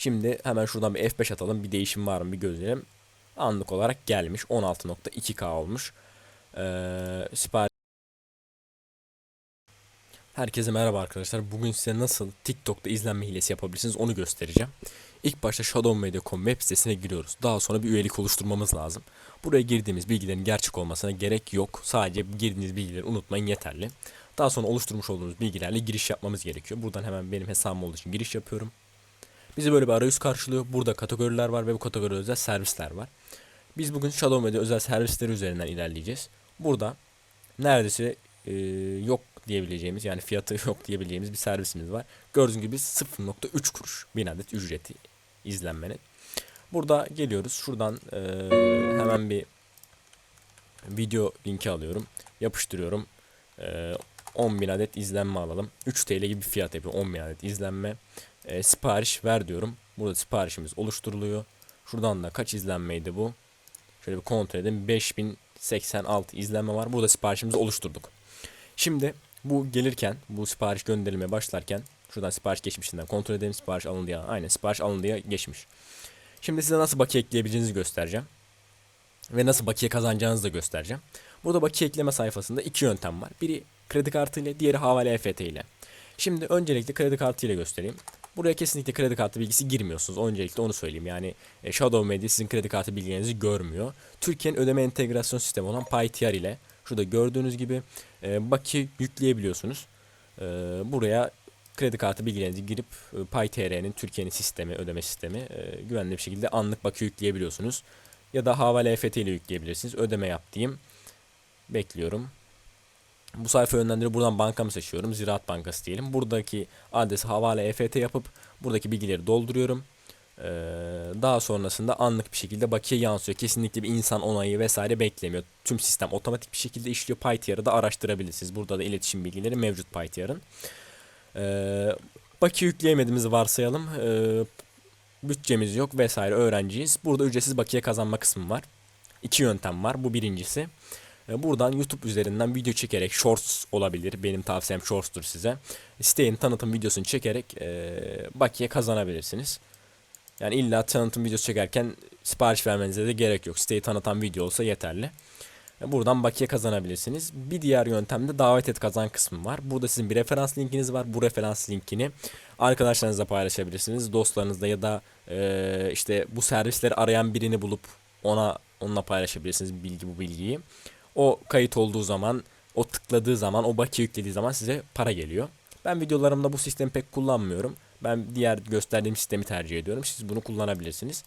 Şimdi hemen şuradan bir F5 atalım. Bir değişim var mı bir gözleyelim. Anlık olarak gelmiş. 16.2K olmuş. Ee, sipariş Herkese merhaba arkadaşlar. Bugün size nasıl TikTok'ta izlenme hilesi yapabilirsiniz onu göstereceğim. İlk başta shadowmedia.com web sitesine giriyoruz. Daha sonra bir üyelik oluşturmamız lazım. Buraya girdiğimiz bilgilerin gerçek olmasına gerek yok. Sadece girdiğiniz bilgileri unutmayın yeterli. Daha sonra oluşturmuş olduğumuz bilgilerle giriş yapmamız gerekiyor. Buradan hemen benim hesabım olduğu için giriş yapıyorum. Bizi böyle bir arayüz karşılıyor. Burada kategoriler var ve bu kategori özel servisler var. Biz bugün Shadow Media özel servisleri üzerinden ilerleyeceğiz. Burada neredeyse e, yok diyebileceğimiz yani fiyatı yok diyebileceğimiz bir servisimiz var. Gördüğünüz gibi 0.3 kuruş bin adet ücreti izlenmenin. Burada geliyoruz. Şuradan e, hemen bir video linki alıyorum. Yapıştırıyorum. E, 10.000 adet izlenme alalım. 3 TL gibi bir fiyat yapıyor 10.000 adet izlenme. E, sipariş ver diyorum. Burada siparişimiz oluşturuluyor. Şuradan da kaç izlenmeydi bu? Şöyle bir kontrol edelim. 5086 izlenme var. Burada siparişimizi oluşturduk. Şimdi bu gelirken, bu sipariş gönderilmeye başlarken şuradan sipariş geçmişinden kontrol edelim. Sipariş alındı ya. Aynen sipariş alındı ya geçmiş. Şimdi size nasıl bakiye ekleyebileceğinizi göstereceğim. Ve nasıl bakiye kazanacağınızı da göstereceğim. Burada bakiye ekleme sayfasında iki yöntem var. Biri kredi kartı ile, diğeri havale EFT ile. Şimdi öncelikle kredi kartı ile göstereyim. Buraya kesinlikle kredi kartı bilgisi girmiyorsunuz. Öncelikle onu söyleyeyim. Yani e, Shadow Media sizin kredi kartı bilgilerinizi görmüyor. Türkiye'nin ödeme entegrasyon sistemi olan PayTR ile şurada gördüğünüz gibi e, bakiye yükleyebiliyorsunuz. E, buraya kredi kartı bilgilerinizi girip PayTR'nin Türkiye'nin sistemi, ödeme sistemi güvenli bir şekilde anlık bakiye yükleyebiliyorsunuz. Ya da havale EFT ile yükleyebilirsiniz. Ödeme yap diyeyim. Bekliyorum. Bu sayfa yönlendiriyor. Buradan bankamı seçiyorum. Ziraat Bankası diyelim. Buradaki adresi havale EFT yapıp buradaki bilgileri dolduruyorum. Ee, daha sonrasında anlık bir şekilde bakiye yansıyor. Kesinlikle bir insan onayı vesaire beklemiyor. Tüm sistem otomatik bir şekilde işliyor. PyTR'ı da araştırabilirsiniz. Burada da iletişim bilgileri mevcut PyTR'ın. Ee, bakiye yükleyemediğimizi varsayalım. Ee, bütçemiz yok vesaire öğrenciyiz. Burada ücretsiz bakiye kazanma kısmı var. İki yöntem var. Bu birincisi. Buradan YouTube üzerinden video çekerek Shorts olabilir. Benim tavsiyem Shorts'tur size. Siteyin tanıtım videosunu çekerek e, bakiye kazanabilirsiniz. Yani illa tanıtım videosu çekerken sipariş vermenize de gerek yok. Siteyi tanıtan video olsa yeterli. E, Buradan bakiye kazanabilirsiniz. Bir diğer yöntemde davet et kazan kısmı var. Burada sizin bir referans linkiniz var. Bu referans linkini arkadaşlarınızla paylaşabilirsiniz. Dostlarınızla ya da e, işte bu servisleri arayan birini bulup ona onunla paylaşabilirsiniz bilgi bu bilgiyi. O kayıt olduğu zaman, o tıkladığı zaman, o bakiye yüklediği zaman size para geliyor. Ben videolarımda bu sistemi pek kullanmıyorum. Ben diğer gösterdiğim sistemi tercih ediyorum. Siz bunu kullanabilirsiniz.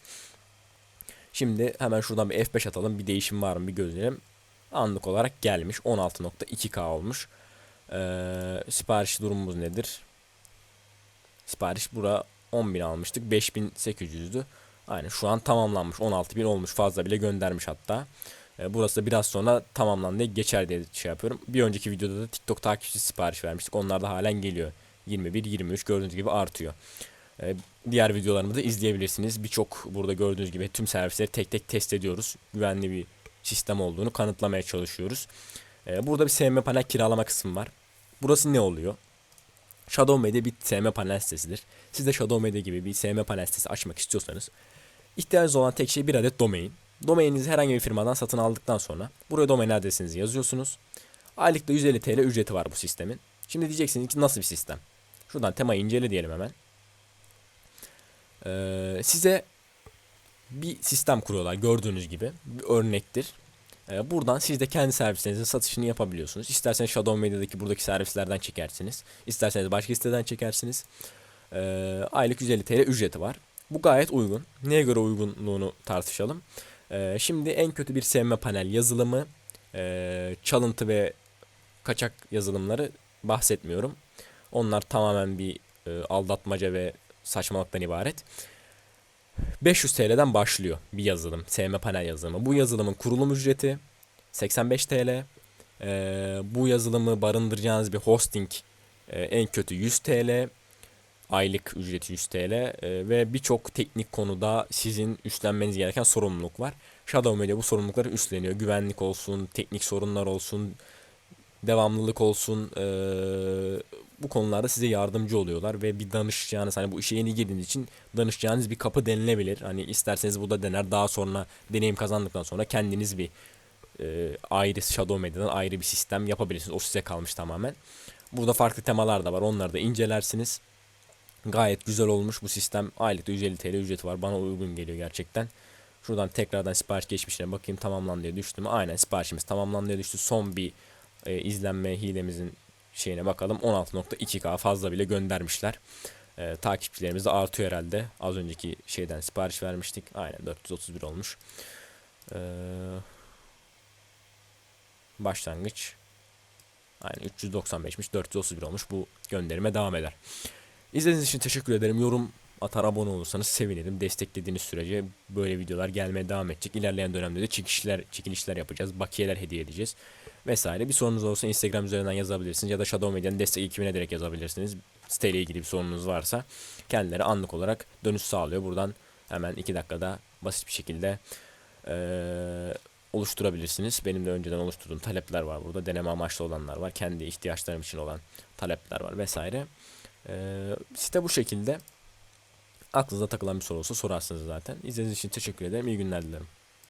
Şimdi hemen şuradan bir F5 atalım. Bir değişim var mı bir gözleyelim. Anlık olarak gelmiş. 16.2K olmuş. Ee, sipariş durumumuz nedir? Sipariş bura 10.000 almıştık. 5.800'dü. Aynen şu an tamamlanmış. 16.000 olmuş. Fazla bile göndermiş hatta. E, Burası da biraz sonra tamamlandı geçer diye şey yapıyorum. Bir önceki videoda da TikTok takipçisi sipariş vermiştik. Onlar da halen geliyor. 21, 23 gördüğünüz gibi artıyor. E, Diğer videolarımı da izleyebilirsiniz. Birçok burada gördüğünüz gibi tüm servisleri tek tek test ediyoruz. Güvenli bir sistem olduğunu kanıtlamaya çalışıyoruz. E, Burada bir SM panel kiralama kısmı var. Burası ne oluyor? Shadow Media bir SM panel sitesidir. Siz de Shadow Media gibi bir SM panel sitesi açmak istiyorsanız ihtiyacınız olan tek şey bir adet domain. Domaininizi herhangi bir firmadan satın aldıktan sonra buraya domain adresinizi yazıyorsunuz. Aylıkta 150 TL ücreti var bu sistemin. Şimdi diyeceksiniz ki nasıl bir sistem? Şuradan temayı incele diyelim hemen. Ee, size bir sistem kuruyorlar gördüğünüz gibi. Bir örnektir. Ee, buradan siz de kendi servislerinizin satışını yapabiliyorsunuz. İsterseniz Shadow Media'daki buradaki servislerden çekersiniz. İsterseniz başka siteden çekersiniz. Ee, aylık 150 TL ücreti var. Bu gayet uygun. Neye göre uygunluğunu tartışalım. Ee, şimdi en kötü bir sevme panel yazılımı, ee, çalıntı ve kaçak yazılımları bahsetmiyorum. Onlar tamamen bir e, aldatmaca ve saçmalıktan ibaret. 500 TL'den başlıyor bir yazılım, sevme panel yazılımı. Bu yazılımın kurulum ücreti 85 TL. Ee, bu yazılımı barındıracağınız bir hosting e, en kötü 100 TL. Aylık ücreti 100 TL e, ve birçok teknik konuda sizin üstlenmeniz gereken sorumluluk var. Shadow Media bu sorumlulukları üstleniyor. Güvenlik olsun, teknik sorunlar olsun, devamlılık olsun. e, bu konularda size yardımcı oluyorlar ve bir danışacağınız hani bu işe yeni girdiğiniz için danışacağınız bir kapı denilebilir. Hani isterseniz bu da dener daha sonra deneyim kazandıktan sonra kendiniz bir e, ayrı Shadow Medya'dan ayrı bir sistem yapabilirsiniz. O size kalmış tamamen. Burada farklı temalar da var. Onları da incelersiniz. Gayet güzel olmuş bu sistem. Aylıkta 150 TL ücreti var. Bana uygun geliyor gerçekten. Şuradan tekrardan sipariş geçmişine bakayım tamamlan diye düştü mü? Aynen siparişimiz tamamlan diye düştü. Son bir e, izlenme hilemizin şeyine bakalım. 16.2K fazla bile göndermişler. E, takipçilerimiz de artıyor herhalde. Az önceki şeyden sipariş vermiştik. Aynen 431 olmuş. E, başlangıç. Aynen 395'miş 431 olmuş. Bu gönderime devam eder. İzlediğiniz için teşekkür ederim. Yorum atar abone olursanız sevinirim. Desteklediğiniz sürece böyle videolar gelmeye devam edecek. İlerleyen dönemde de çekişler, çekilişler yapacağız. Bakiyeler hediye edeceğiz. Vesaire. Bir sorunuz olursa Instagram üzerinden yazabilirsiniz. Ya da Shadow Medya'nın destek ekibine direkt yazabilirsiniz. Siteyle ilgili bir sorunuz varsa kendileri anlık olarak dönüş sağlıyor. Buradan hemen 2 dakikada basit bir şekilde eee, oluşturabilirsiniz. Benim de önceden oluşturduğum talepler var burada. Deneme amaçlı olanlar var. Kendi ihtiyaçlarım için olan talepler var vesaire. Eee site bu şekilde. Aklınıza takılan bir soru olsa sorarsınız zaten. İzlediğiniz için teşekkür ederim. İyi günler dilerim.